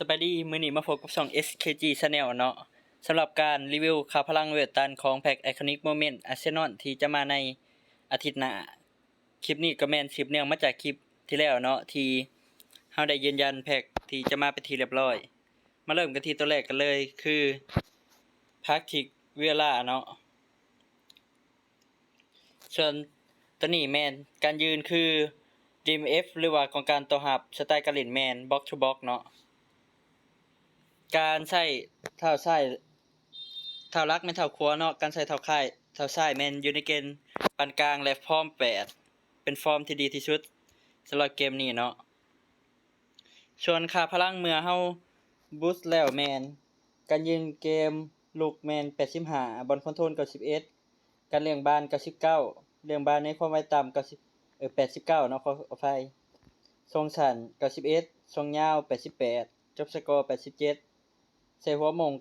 สบายดีมื้อนี้มาพบกับช่อง SKG Channel เนาะสำหรับการรีวิวค่าพลังเวทตันของแพ็ก Iconic Moment Arsenal ที่จะมาในอาทิตย์หน้า คลิปนี้ก็แม่นสืบเนื่องมาจากคลิปที่แล้วเนาะที่เฮาได้ยืนยันแพ็กที่จะมาเป็นทีเรียบร้อย มาเริ่มกันที่ตัวแรกกันเลยคือพักทิกเวล่าเนาะส่วนตัวนี้แมนการยืนคือ Dream F หรือว่ากองการตัวหับสไตล์การเล่นแมนบ็อกทูบ็อกเนาะ การใช้เท้าซ้ายเท้ารักแม่เท้าขวเนาะการใช้เท้าค่ายเท้าซ้ายแมนอยู่ในเกณฑ์ปานกลางและฟอร์มแปดเป็นฟอร์มที่ดีที่สุดสำหรับเกมนี้เนาะส่วนค่าพลังเมื่อเฮาบูสแล้วแมนการยืนเกมลูกแมน85บอลคอนโทรล91การเลี้ยงบาน99เลี้ยงบานในความไวต่ำ90เออ89เนาะขออภัยทรงสัน91ทรงยาว88จบสกอร์87 ใส่หัวหมง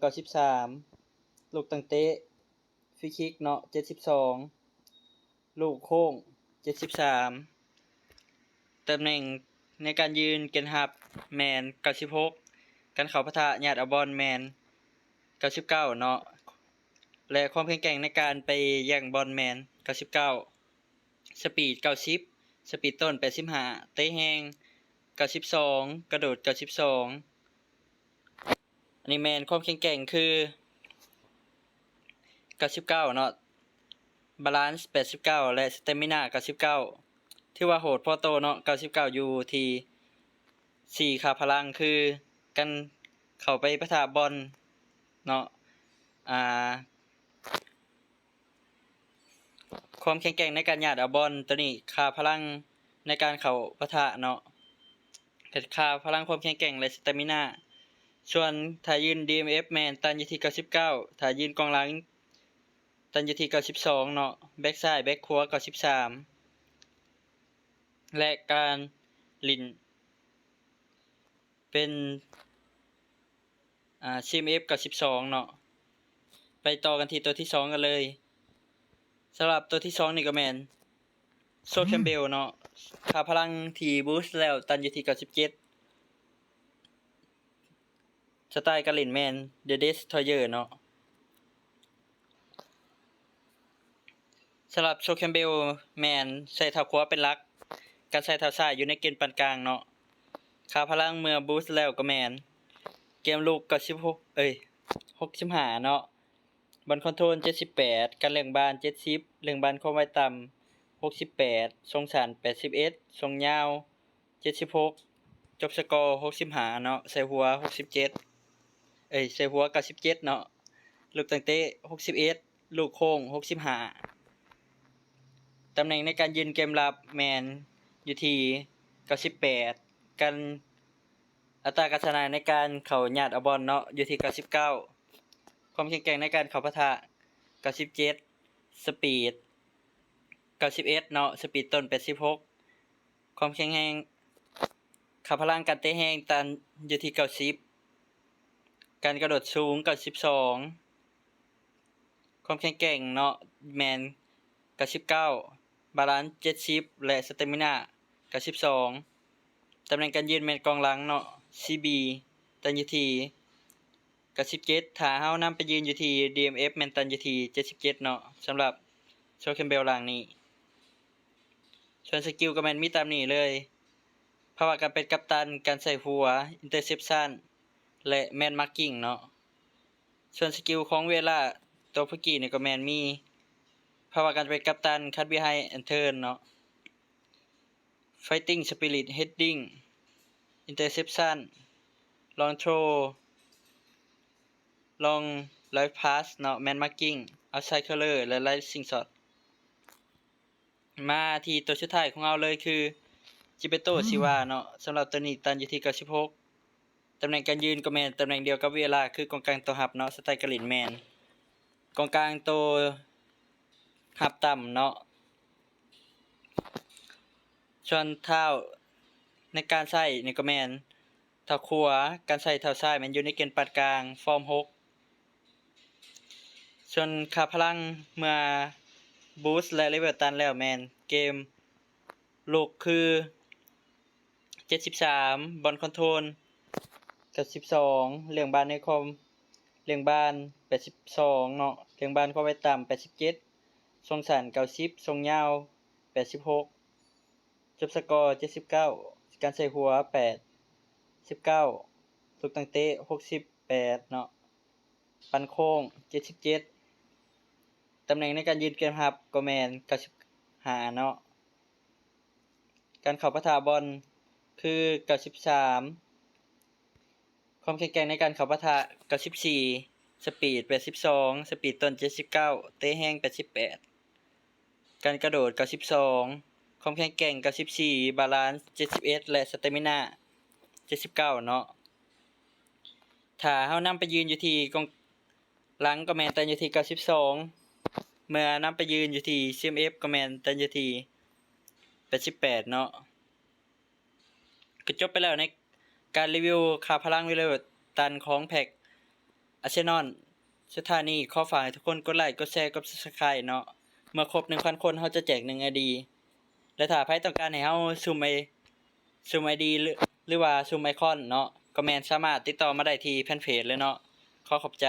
93ลูกตังเตะฟรีคิกเนาะ72ลูกโค้ง73ตำแหน่งในการยืนเกนฮับแมน96การเข้าปะทะญาติเอบอลแมน99เนาะและความแข็งแกร่งในการไปแย่งบอลแมน99สปีด90สปีดต้น85เตะแฮง92กระโดด92อั นนี้แมนความแข็งแกร่งคือ99เนาะบาลานซ์89 และสเตมินา99 ที่ว่าโหดพอโตเนาะ99อยู่ที่4ค่าพลังคือกันเข้าไปปะทะบอลเนาะอ่าความแข็งแกร่งในการหยาดเอาบอลตัวนี้ค่าพลังในการเข้าปะทะเนาะค่าพลังความแข็งแกร่งและสเตมินา ส่วนถ้ายืน DMF แมนตันยูที่99ถ้ายืนกองหลัง ตันยูที่92 เนาะแบ็กซ้ายแบ็กขวา93 และการลิน เป็นอ่า CMF 92 เนาะไปต่อกันที่ตัวที่ 2 กันเลยสำหรับตัวที่ 2 นี่ก็แมนโซแคมเบลเนาะค่าพลังทีบูสแล้วตันยูที่97ส ไตล์การเล่นแมน The Destroyer เนาะสำหรับโชแคมเบลแมนใส่เท้าขวาเป็นลัก การใส่เท้าซ้ายอยู่ในเกณฑ์ปานกลางเนาะค่าพลังเมื่อบูสต์แล้วก็แมน เกมลูกก็16เอ้ย65เนาะบอลคอนโทรล78การเลี้ยงบาน70เลี้ยงบานความไวต่ำ68ทรงสัน81ทรงยาว76จบสกอร์65เนาะใส่หัว67เจ็ด เอ้ยใส่หัวเก้าสิบเจ็ดเนาะลูกตังเต้หกสิบเอ็ดลูกโค้งหกสิบห้าตำแหน่งในการยืนเกมรับแมนอยู่ที่เก้าสิบแปดการอัตราการชนะในการเข่าหยาดอบอลเนาะอยู่ที่เก้าสิบเก้าความแข็งแกร่งในการเข่าพะทะเก้าสิบเจ็ดสปีดเก้าสิบเอ็ดเนาะสปีดต้นแปดสิบหกความแข็งแรงขับพลังการเตะแห้งตันอยู่ที่เก้าสิบ การกระโดดสูงกับสิบสองความแข็งแกร่งเนาะแมนกับสิบเก้าบาลานซ์เจ็ดสิบและสเตมินากับสิบสองตำแหน่งการยืนแมนกองหลังเนาะซีบีตันยูทีกับสิบเจ็ดถาเฮานำไปยืนอยู่ที่ DMF แมนตันยูทีเจ็ดสิบเจ็ดเนาะสำหรับโชว์แคมเบลหลังนี้ส่วนสกิลก็แมนมีตามนี้เลยภาวะการเป็นกัปตัน การใส่หัว อินเตอร์เซปชัน และแมนมาร์กิ้งเนาะส่วนสกิลของเวลาตัวพกี้นี่ก็แมนมีภาวะการเป็นกัปตันคัดบีไฮแอนเทิร์นเนาะ Fighting Spirit Heading Interception Long Throw Long Life Pass เนาะ Man Marking Outside Color และ Rising Shot มาที่ตัวสุดท้ายของเราเลยคือจิเปโตซิวาเนาะสำหรับตัวนี้ตันอยู่ที่96 ตำแหน่งการยืนก็แมนตำแหน่งเดียวกับเวลาคือกองกลางตัวหับเนาะสไตล์กลินแมนกองกลางตัวหับต่ำเนาะส่วนเท้าในการใส่นี่ก็แมนเท้าขวาการใส่เท้าซ้ายแมนอยู่ในเกณฑ์ปานกลางฟอร์มหกส่วนคาพลังเมื่อบูสและเลเวลตันแล้วแมนเกมลูกคือ 73 บอลคอนโทรล กับสิบสองเรื่องบ้านในคอมเรื่องบ้านแปดสิบสองเนาะเรื่องบ้านควาไว้ต่ำแปดสิบเจ็ดทรงสันเก้าสิบทรงยาวแปดสิบหกจบสกอร์เจ็ดสิบเก้าการใส่หัวแปดสิบเก้าลูกตังเตะหกสิบแปดเนาะปันโค้งเจ็ดสิบเจ็ดตำแหน่งในการยืนเกมรับก็แมนเก้าสิบห้าเนาะการเข้าปะทะบอลคือเก้าสิบสาม ความแข็งแกร่งในการเข้าปะทะกับ14สปีด 82 สปีดต้น 79 เตะแห้ง 88 การกระโดดกับ12ความแข็งแกร่งกับ14บาลานซ์ 71 และสเตมินา79 เนาะถ้าเฮานำไปยืนอยู่ที่กองหลังก็แมนแต่อยู่ที่92 เมื่อนำไปยืนอยู่ที่ CMF ก็แมนแต่อยู่ที่88 เนาะก็จบไปแล้วใน การรีวิวคาพลังวิเลตตันของแพ็กอาเชนอนสถานี้ขอฝากทุกคนกดไลค์กดแชร์กดซับสไครต์เนาะเมื่อครบหนึ่งพันคนเขาจะแจกหนึ่งไอดี และถ้าใครต้องการให้เขาซูมไอซูมไอดีหรือว่าซูมไอคอนเนาะก็แมนสามารถติดต่อมาได้ที่แฟนเพจเลยเนาะขอขอบใจ